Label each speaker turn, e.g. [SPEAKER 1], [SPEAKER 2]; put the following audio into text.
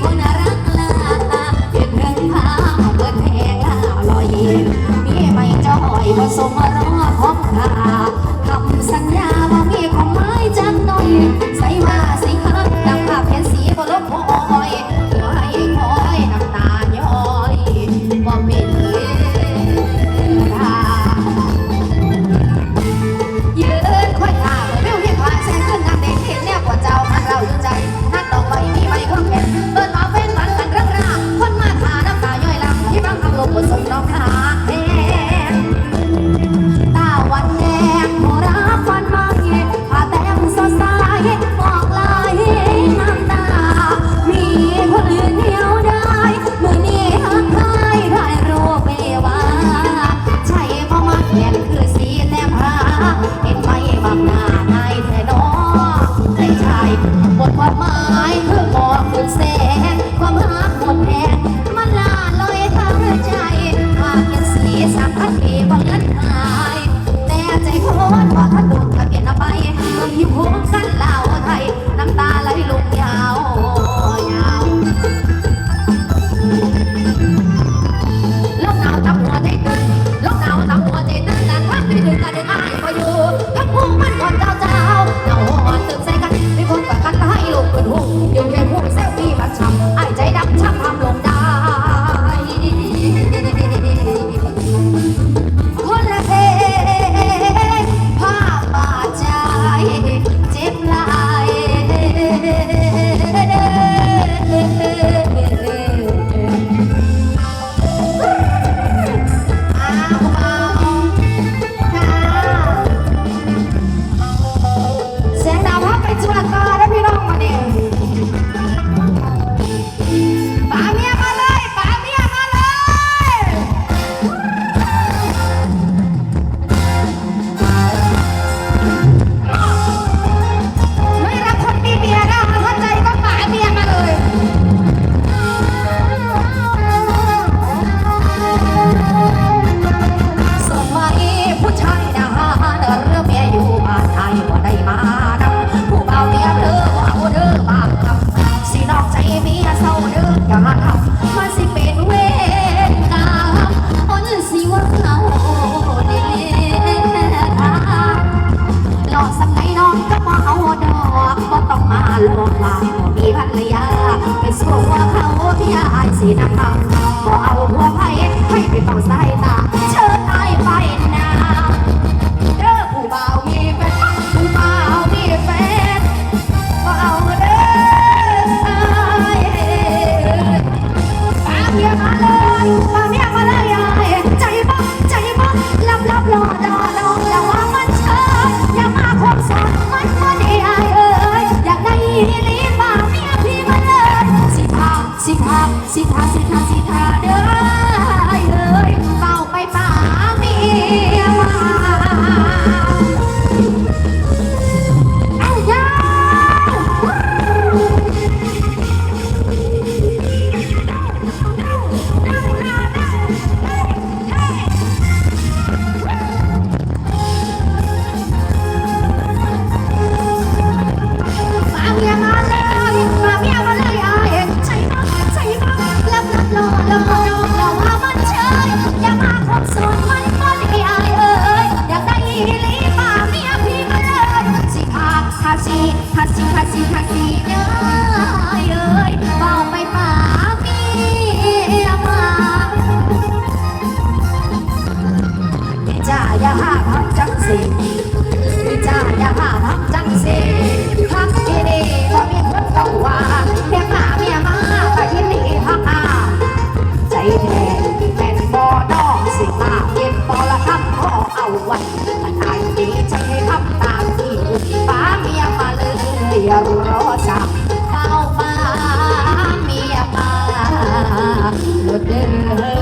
[SPEAKER 1] con 약차 บอกลาบอกมีภรรยาไปสู้ว่าเขาพี่ยาสีน้ำตาบอกเอาหัวให้ให้ไปฟังสายตา เชิดตายไปนาเด้อผู้บ่าวมีแฟนผู้บ่าวมีแฟนก็เอาเด้ออายตามเพียงมาเลย yeah. Look at her.